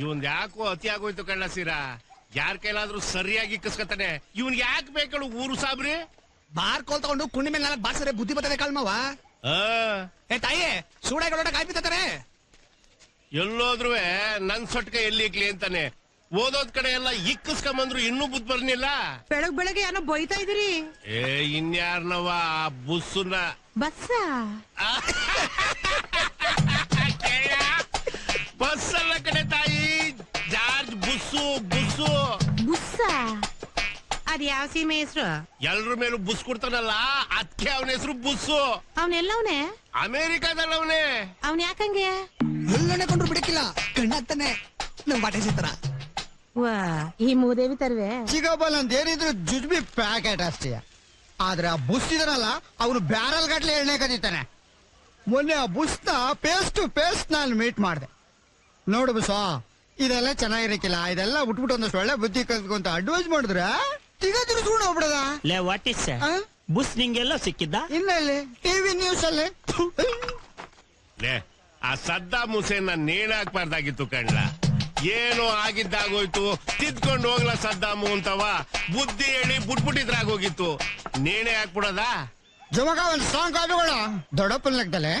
ಇವನ್ ಯಾಕೋ ಅತಿ ಆಗೋಯ್ತು ಕಣ್ಣ ಸೀರಾ? ಯಾರ ಕೈಲಾದ್ರೂ ಸರಿಯಾಗಿ ಇಕ್ಕಿಸ್ಕತಾನೆ ಇವನ್ ಯಾಕ್ ಬೇಕಳು ಊರು ಸಾಬ್ರಿ? ಬಾರ್ ಕೋಲ್ ತಗೊಂಡು ಕುಂಡಿ ಮೇಲೆ ನಾಲ್ಕು ಬಾರ್ಸರೆ ಬುದ್ಧಿ ಬರ್ತದೆ ಕಳ್ಮವ ಆ. ಏ ತಾಯಿ ಸೂಳೆಗಳೊಡ ಕಾಯ್ಬಿತ್ತಾರೆ ಎಲ್ಲೋದ್ರು ನನ್ ಸೊಟ್ಕ ಎಲ್ಲಿ ಇಕ್ಲಿ ಅಂತಾನೆ. ಓದೋದ್ ಕಡೆ ಎಲ್ಲ ಇಕ್ಕಿಸ್ಕೊಂಬಂದ್ರು ಇನ್ನೂ ಬುದ್ಧ ಬರ್ನಿಲ್ಲ ಬೆಳಗ್ ಬೆಳಗ್ಗೆ ಏನೋ ಬೈತಾ ಇದೀರಿ ಏ ಇನ್ಯಾರ್ನವ ಆ ಬುಸ್ಸುನ? ಬಸ್ಸ? ಅದ್ ಯಾವ ಸೀಮೆ ಹೆಸರು? ಎಲ್ರ ಮೇಲೂ ಬುಸ್ ಕೊಡ್ತಾನಲ್ಲ ಅದಕ್ಕೆ ಅವನ ಹೆಸರು ಬುಸ್ಸು. ಅವನೆಲ್ಲವನೆ ಅಮೇರಿಕಾದಲ್ಲಿ ಅವನೇ ಅವನ್ ಯಾಕಂಗೆ ಎಲ್ಲನೇ ಕೊಂಡ್ರು ಬಿಡಕ್ಕಿಲ್ಲ ಕಣ್ಣಾಗ್ತಾನೆ ನಮ್ ಬಾಟೆ ಸಿಗ್ತಾರ ವಾ ಈ ಮೂದೇವಿ ತರ್ವೆ. ಚಿಗಬಲ್ ಅಂತ ಏನಿದ್ರು ಜುಜ್ಬಿ ಪ್ಯಾಕೆಟ್ ಅಷ್ಟೇ. ಆದ್ರೆ ಆ ಬುಸ್ ಇದನಲ್ಲ ಅವನು ಬ್ಯಾರಲ್ ಗಟ್ಲೆ ಎಣ್ಣೆ ಕದೀತಾನೆ. ಮೊನ್ನೆ ಆ ಬುಸ್ನ ಪೇಸ್ಟ್ ಟು ಪೇಸ್ಟ್ ನಾನು ಮೀಟ್ ಮಾಡಿದೆ. ನೋಡು ಬುಸ ಇದೆಲ್ಲ ಚೆನ್ನಾಗಿರಕ್ಕಿಲ್ಲ ಇದೆಲ್ಲ ಬಿಟ್ಬಿಟ್ಟು ಒಂದಷ್ಟು ಒಳ್ಳೆ ಬುದ್ಧಿ ಕಲ್ತ್ಕೊಂತ ಅಡ್ವೈಸ್ ಮಾಡಿದ್ರೆ ತಿಗ ತಿರ್ಸ್ಕೊಂಡು ಹೋಗ್ಬಿಡದ? ಲೇ ವಾಟ್ ಇಸ್? ಬುಸ್ ನಿಂಗೆಲ್ಲ ಸಿಕ್ಕಿದ್ದ? ಇನ್ನೆಲ್ಲಿ ಟಿವಿ ನ್ಯೂಸ್ ಅಲ್ಲಿ. ಲೇ ಆ ಸದ್ದಾಮ್ ಹುಸೇನ್ ನೇಣ ಹಾಕ್ಬಾರ್ದಾಗಿತ್ತು ಕಣ್ಲ. ಏನು ಆಗಿದ್ದಾಗೋಯ್ತು ತಿದ್ಕೊಂಡು ಹೋಗ್ಲ ಸದ್ದಾಮು ಅಂತವ. ಬುದ್ಧಿ ಹೇಳಿ ಬುಟ್ಬಿಟ್ಟಿದ್ರಾಗೋಗಿತ್ತು. ನೇಣೆ ಹಾಕ್ಬಿಡದ? ಜಮಗ ಒಂದ್ ಸಾಂಗ್ ಕಾದುಗಳ ದೊಡ್ಡಪ್ಪನ ಲೆಕ್ಕದಲ್ಲೇ.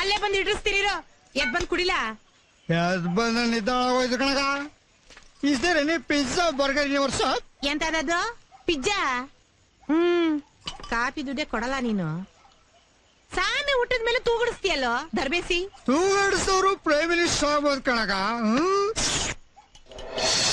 ಅಲ್ಲೇ ಬಂದ್ ಇಡ್ರಿಸ್ತೀರಿರೋ ಎದ್ ಬಂದ್ ಕುಡಿಲ? ಎದ್ ಬಂದ ನಿದ್ದಾಳಾಗೋಯ್ತು ಕಣಗ is there any pizza burger in your shop ಎಂತದದು pizza hmm. Coffee ದುಡ್ಡೆ ಕೊಡಲ್ಲ ನೀನು. ಸಾಮಿ ಊಟದ ಮೇಲೆ ತೂಗುಡಿಸ್ತೀಯಲ್ಲೋ? ದರ್ಬೇಸಿ. ತೂಗಡಿಸೋರು ಪ್ರೈಮ್ ಮಿನಿಸ್ಟರ್ ಆಗ್ಬೋದು ಕಣಗ ಹ್ಮ್?